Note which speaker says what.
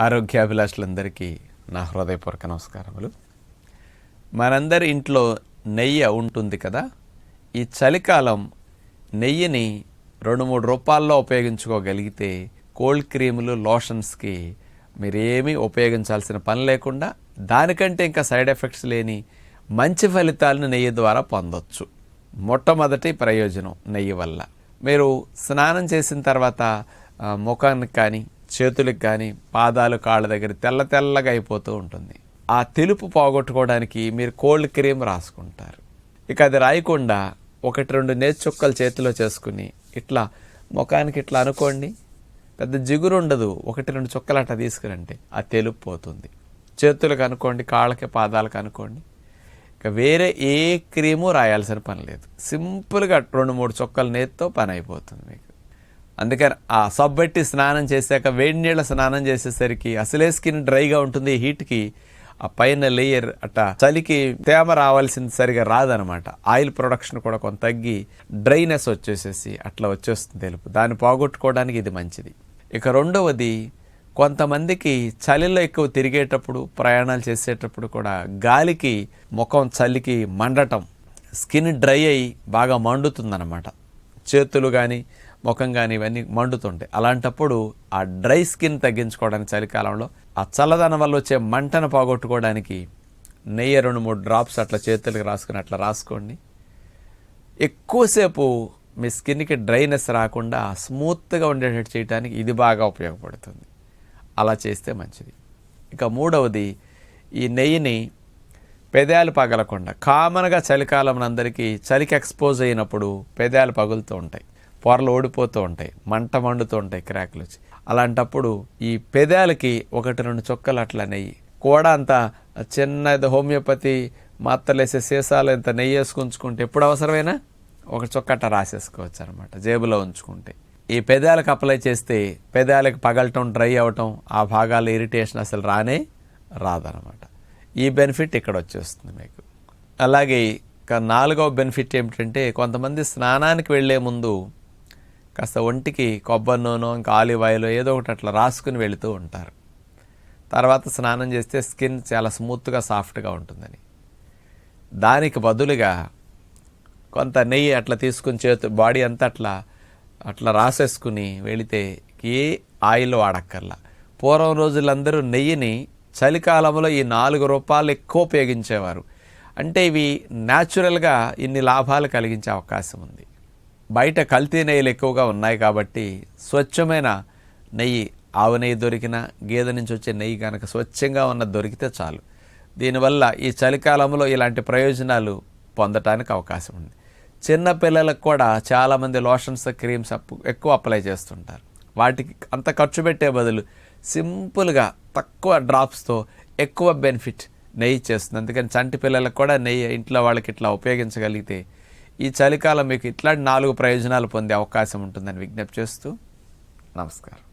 Speaker 1: ఆరోగ్యాభిలాషులందరికీ నా హృదయపూర్వక నమస్కారములు. మనందరి ఇంట్లో నెయ్యి ఉంటుంది కదా ఈ చలికాలం నెయ్యిని రెండు మూడు రూపాల్లో ఉపయోగించుకోగలిగితే కోల్డ్ క్రీములు లోషన్స్కి మీరేమీ ఉపయోగించాల్సిన పని లేకుండా దానికంటే ఇంకా సైడ్ ఎఫెక్ట్స్ లేని మంచి ఫలితాలను నెయ్యి ద్వారా పొందొచ్చు. మొట్టమొదటి ప్రయోజనం నెయ్యి వల్ల. మీరు స్నానం చేసిన తర్వాత ముఖానికి కానీ చేతులకు కానీ పాదాలు కాళ్ళ దగ్గర తెల్ల తెల్లగా అయిపోతూ ఉంటుంది. ఆ తెలుపు పోగొట్టుకోవడానికి మీరు కోల్డ్ క్రీమ్ రాసుకుంటారు. ఇక అది రాయకుండా ఒకటి రెండు నేతి చుక్కలు చేతిలో చేసుకుని ఇట్లా ముఖానికి ఇట్లా అనుకోండి పెద్ద జిగురు ఉండదు. ఒకటి రెండు చుక్కలు అట్లా తీసుకురంటే ఆ తెలుపు పోతుంది. చేతులకు అనుకోండి కాళ్ళకి పాదాలకు అనుకోండి ఇక వేరే ఏ క్రీము రాయాల్సిన పని లేదు. సింపుల్గా రెండు మూడు చుక్కల నేతితో పని అయిపోతుంది మీకు. అందుకని ఆ సబ్బెట్టి స్నానం చేశాక వేడి నీళ్ళ స్నానం చేసేసరికి అసలే స్కిన్ డ్రైగా ఉంటుంది హీట్కి. ఆ పైన లేయర్ అట్ట చలికి తేమ రావాల్సింది సరిగా రాదనమాట. ఆయిల్ ప్రొడక్షన్ కూడా కొంత తగ్గి డ్రైనెస్ వచ్చేసేసి అట్లా వచ్చేస్తుంది తెలుపు. దాన్ని పోగొట్టుకోవడానికి ఇది మంచిది. ఇక రెండవది కొంతమందికి చలిలో ఎక్కువ తిరిగేటప్పుడు ప్రయాణాలు చేసేటప్పుడు కూడా గాలికి ముఖం చలికి మండటం స్కిన్ డ్రై అయ్యి బాగా మండుతుందన్నమాట చేతులు కానీ ముఖం కానీ ఇవన్నీ మండుతుంటాయి. అలాంటప్పుడు ఆ డ్రై స్కిన్ తగ్గించుకోవడానికి చలికాలంలో ఆ చల్లదనం వల్ల వచ్చే మంటను పోగొట్టుకోవడానికి నెయ్యి రెండు మూడు డ్రాప్స్ అట్లా చేతులకు రాసుకుని అట్లా రాసుకోండి. ఎక్కువసేపు మీ స్కిన్కి డ్రైనెస్ రాకుండా స్మూత్గా ఉండేటట్టు చేయడానికి ఇది బాగా ఉపయోగపడుతుంది. అలా చేస్తే మంచిది. ఇక మూడవది ఈ నెయ్యిని పెదాలు పగలకుండా కామన్గా చలికాలం అందరికీ చలికి ఎక్స్పోజ్ అయినప్పుడు పెదాలు పగులుతూ ఉంటాయి. పొరలు ఓడిపోతూ ఉంటాయి మంట మండుతూ ఉంటాయి క్రాక్లు వచ్చి. అలాంటప్పుడు ఈ పెదాలకి ఒకటి రెండు చుక్కలు అట్లా నెయ్యి కూడా అంత చిన్న హోమియోపతి మాత్రలేసే సీసాలు ఇంత నెయ్యి వేసుకుంచుకుంటే ఎప్పుడు అవసరమైనా? ఒక చొక్క అట్ట రాసేసుకోవచ్చు అనమాట జేబులో ఉంచుకుంటే. ఈ పెదాలకు అప్లై చేస్తే పెదాలకు పగలటం డ్రై అవటం ఆ భాగాలు ఇరిటేషన్ అసలు రానే రాదనమాట ఈ బెనిఫిట్ ఇక్కడ వచ్చేస్తుంది మీకు. అలాగే ఇక నాలుగవ బెనిఫిట్ ఏమిటంటే కొంతమంది స్నానానికి వెళ్ళే ముందు కాస్త ఒంటికి కొబ్బరి నూనె ఇంకా ఆలివ్ ఆయిల్ ఏదో ఒకటి అట్లా రాసుకుని వెళుతూ ఉంటారు. తర్వాత స్నానం చేస్తే స్కిన్ చాలా స్మూత్గా సాఫ్ట్గా ఉంటుందని. దానికి బదులుగా కొంత నెయ్యి అట్లా తీసుకుని చేతు బాడీ అంతా అట్లా అట్లా రాసేసుకుని వెళితే ఏ ఆయిల్ వాడక్కర్లా. పూర్వం రోజులందరూ నెయ్యిని చలికాలంలో ఈ నాలుగు రూపాయలు ఎక్కువ ఉపయోగించేవారు. అంటే ఇవి న్యాచురల్గా ఇన్ని లాభాలు కలిగించే అవకాశం ఉంది. బయట కల్తీ నెయ్యిలు ఎక్కువగా ఉన్నాయి కాబట్టి స్వచ్ఛమైన నెయ్యి ఆవు నెయ్యి దొరికిన గేదె నుంచి వచ్చే నెయ్యి కనుక స్వచ్ఛంగా ఉన్న దొరికితే చాలు. దీనివల్ల ఈ చలికాలంలో ఇలాంటి ప్రయోజనాలు పొందటానికి అవకాశం ఉంది. చిన్న పిల్లలకు కూడా చాలామంది లోషన్స్ క్రీమ్స్ అప్పు ఎక్కువ అప్లై చేస్తుంటారు. వాటికి అంత ఖర్చు పెట్టే బదులు సింపుల్గా తక్కువ డ్రాప్స్తో ఎక్కువ బెనిఫిట్ నెయ్యి చేస్తుంది. అందుకని చంటి పిల్లలకు కూడా నెయ్యి ఇంట్లో వాళ్ళకి ఇట్లా ఉపయోగించగలిగితే ఈ చలికాలం మీకు ఇట్లాంటి నాలుగు ప్రయోజనాలు పొందే అవకాశం ఉంటుందని విజ్ఞప్తి చేస్తూ నమస్కారం.